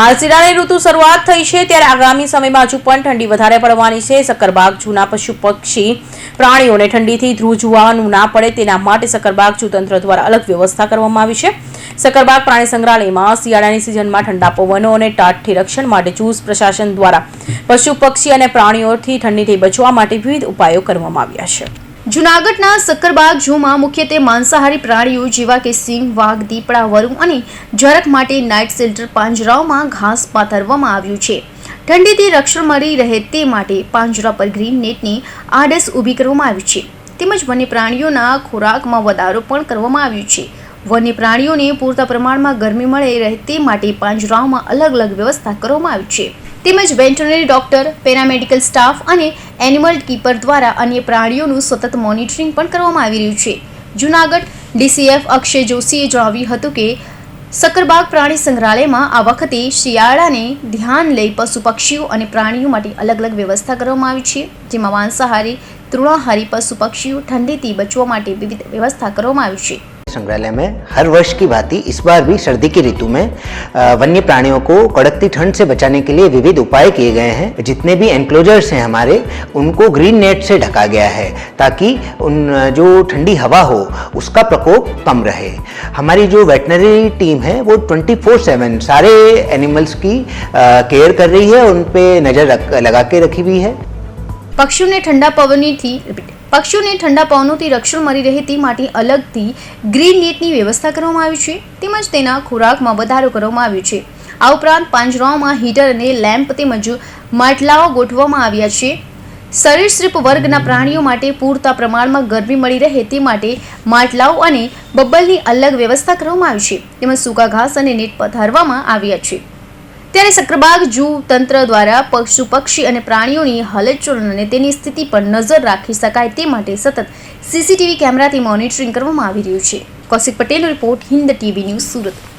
હાલ શિયાળાની ઋતુ શરૂઆત થઈ છે, ત્યારે આગામી સમયમાં હજુ પણ ઠંડી વધારે પડવાની છે. સક્કરબાગ જૂના પશુ પક્ષી પ્રાણીઓને ઠંડીથી ધ્રુજવાનું ના પડે, તેના માટે સક્કરબાગ જૂ તંત્ર દ્વારા અલગ વ્યવસ્થા કરવામાં આવી છે. સક્કરબાગ પ્રાણી સંગ્રહાલયમાં શિયાળાની સિઝનમાં ઠંડા પવનો અને ટાટથી રક્ષણ માટે જૂસ પ્રશાસન દ્વારા પશુ પક્ષી અને પ્રાણીઓથી ઠંડીથી બચવા માટે વિવિધ ઉપાયો કરવામાં આવ્યા છે. જૂનાગઢના સક્કરબાગ ઝૂમાં મુખ્યત્વે માંસાહારી પ્રાણીઓ જેવા કે સિંહ, વાઘ, દીપડા વરુ અને ઝરક માટે નાઇટ શેલ્ટર પાંજરાઓમાં ઘાસ પાથરવામાં આવ્યું છે. ઠંડીથી રક્ષણ મળી રહે તે માટે પાંજરા પર ગ્રીન નેટની આડસ ઊભી કરવામાં આવી છે. તેમજ વન્ય પ્રાણીઓના ખોરાકમાં વધારો પણ કરવામાં આવ્યો છે. વન્ય પ્રાણીઓને પૂરતા પ્રમાણમાં ગરમી મળે રહે તે માટે પાંજરાઓમાં અલગ અલગ વ્યવસ્થા કરવામાં આવી છે. તેમજ વેટરનરી ડોક્ટર, પેરામેડિકલ સ્ટાફ અને એનિમલ કીપર દ્વારા અન્ય પ્રાણીઓનું સતત મોનિટરિંગ પણ કરવામાં આવી રહ્યું છે. જુનાગઢ ડીસીએફ અક્ષય જોશીએ જણાવ્યું હતું કે સકરબાગ પ્રાણી સંગ્રહાલયમાં આ વખતે શિયાળાને ધ્યાન લઈ પશુ પક્ષીઓ અને પ્રાણીઓ માટે અલગ અલગ વ્યવસ્થા કરવામાં આવી છે. જેમાં માંસાહારી, તૃણાહારી પશુ પક્ષીઓ ઠંડીથી બચવા માટે વિવિધ વ્યવસ્થા કરવામાં આવી છે. संग्रहालय में हर वर्ष की भांति इस बार भी सर्दी की ऋतु में वन्य प्राणियों को कड़कती ठंड से बचाने के लिए विविध उपाय किए गए हैं। जितने भी एनक्लोजर्स हैं हमारे, उनको ग्रीन नेट से ढका गया है ताकि उन, जो ठंडी हवा हो, उसका प्रकोप कम रहे। हमारी जो वेटनरी टीम है, वो ट्वेंटी फोर सेवन सारे एनिमल्स की केयर कर रही है उन पर नज़र लगा के रखी हुई है। पक्षियों ने ठंडा पवन ही थी। પક્ષીઓને ઠંડા પવનોથી રક્ષણ મળી રહે તે માટે અલગથી ગ્રીન નેટની વ્યવસ્થા કરવામાં આવી છે. તેમજ તેના ખોરાકમાં વધારો કરવામાં આવ્યો છે. આ ઉપરાંત પાંજરાઓમાં હીટર અને લેમ્પ તેમજ માટલાઓ ગોઠવવામાં આવ્યા છે. સરીસૃપ વર્ગના પ્રાણીઓ માટે પૂરતા પ્રમાણમાં ગરમી મળી રહે તે માટે માટલાઓ અને બબ્બલની અલગ વ્યવસ્થા કરવામાં આવી છે. તેમજ સૂકા ઘાસ અને નેટ પધારવામાં આવ્યા છે. ત્યારે સક્રબાગ જૂ તંત્ર દ્વારા પશુ પક્ષી અને પ્રાણીઓની હલનચલન અને તેની સ્થિતિ પર નજર રાખી શકાય તે માટે સતત સીસીટીવી કેમેરાથી મોનિટરિંગ કરવામાં આવી રહ્યું છે. કૌશિક પટેલનો report Hind TV news Surat.